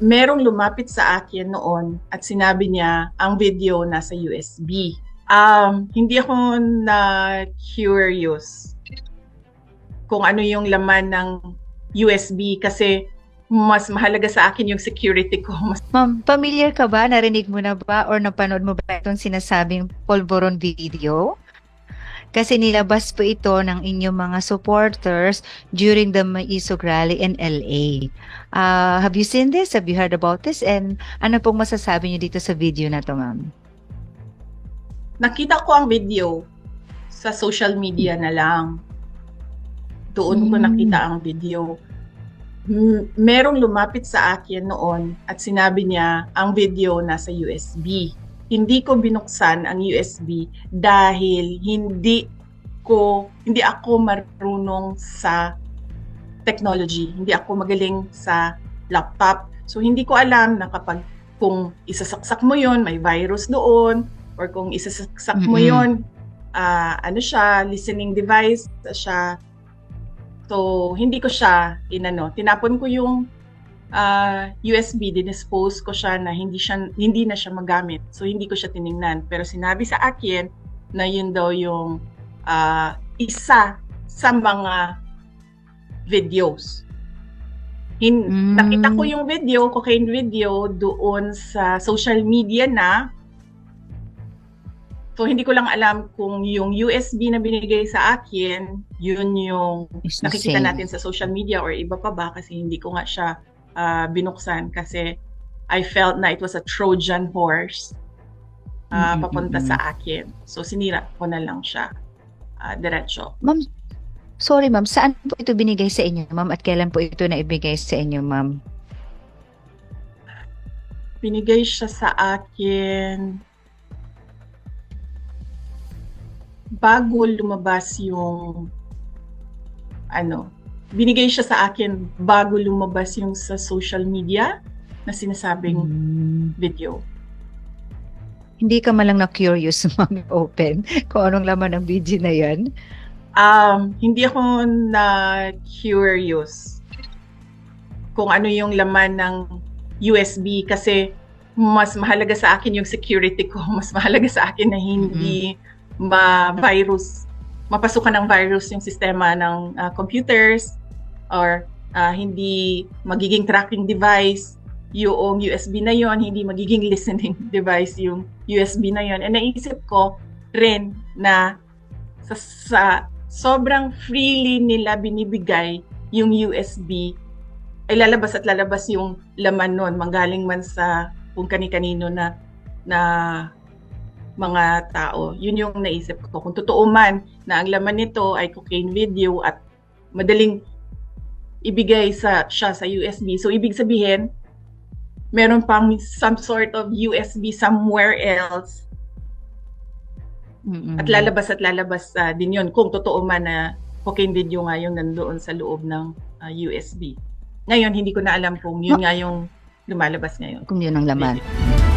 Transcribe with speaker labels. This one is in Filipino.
Speaker 1: Merong lumapit sa akin noon at sinabi niya ang video nasa USB. Um, hindi ako na curious kung ano yung laman ng USB kasi mas mahalaga sa akin yung security ko. Mas
Speaker 2: Ma'am, familiar ka ba? Narinig mo na ba or napanood mo ba itong sinasabing polvoron video? Kasi nilabas po ito ng inyong mga supporters during the Maisog Rally in LA. Uh, have you seen this? Have you heard about this? And ano pong masasabi niyo dito sa video na to, ma'am?
Speaker 1: nakita ko ang video sa social media na lang. Doon ko
Speaker 2: Mm.
Speaker 1: nakita ang video. Merong lumapit sa akin noon at sinabi niya ang video nasa USB. Hindi ko binuksan ang USB dahil hindi ko hindi ako marunong sa technology. Hindi ako magaling sa laptop. So hindi ko alam na kapag kung isasaksak mo 'yon, may virus doon or kung isasaksak mo
Speaker 2: Mm-mm.
Speaker 1: 'yon, ah, ano siya, listening device siya. So, hindi ko siya inano. Tinapon ko yung ah, USB, dinispose ko siya na hindi siya hindi na siya magamit. So, hindi ko siya tiningnan. Pero sinabi sa akin na yun daw yung ah, isa sa mga videos. Hin-
Speaker 2: Mm.
Speaker 1: Nakita ko yung video, cocaine video, doon sa social media na So, hindi ko lang alam kung yung USB na binigay sa akin, yun yung nakikita
Speaker 2: same.
Speaker 1: natin sa social media or iba pa ba kasi hindi ko nga siya ah, binuksan kasi I felt na it was a Trojan horse ah,
Speaker 2: Mm, mm,
Speaker 1: papunta sa akin. So, sinira ko na lang siya ah, diretso.
Speaker 2: Ma'am, sorry ma'am, saan po ito binigay sa inyo, ma'am? At kailan po ito na ibigay sa inyo, ma'am?
Speaker 1: Binigay siya sa akin bago lumabas yung ano, binigay siya sa akin bago lumabas yung sa social media na sinasabing
Speaker 2: Mm.
Speaker 1: video.
Speaker 2: Hindi ka malang na-curious, ma'am, open kung anong laman ng video na yan?
Speaker 1: Um, hindi ako na curious kung ano yung laman ng USB kasi mas mahalaga sa akin yung security ko. Mas mahalaga sa akin na hindi ma-virus, mapasukan ng virus yung sistema ng ah, computers or ah, hindi magiging tracking device yung USB na yon, hindi magiging listening device yung USB na yon. And naisip ko rin na sa, sa sobrang freely nila binibigay yung USB ay lalabas at lalabas yung laman nun manggaling man sa kung kani-kanino na na mga tao. Yun yung naisip ko. Kung totoo man na ang laman nito ay cocaine video at madaling ibigay sa siya sa USB. So ibig sabihin, meron pang some sort of USB somewhere else
Speaker 2: Mm-mm.
Speaker 1: At lalabas at lalabas ah, din yun kung totoo man na cocaine video nga yung nandoon sa loob ng ah, USB. Ngayon, hindi ko na alam kung yun nga yung lumalabas ngayon.
Speaker 2: Kung yun ang laman.
Speaker 1: Video.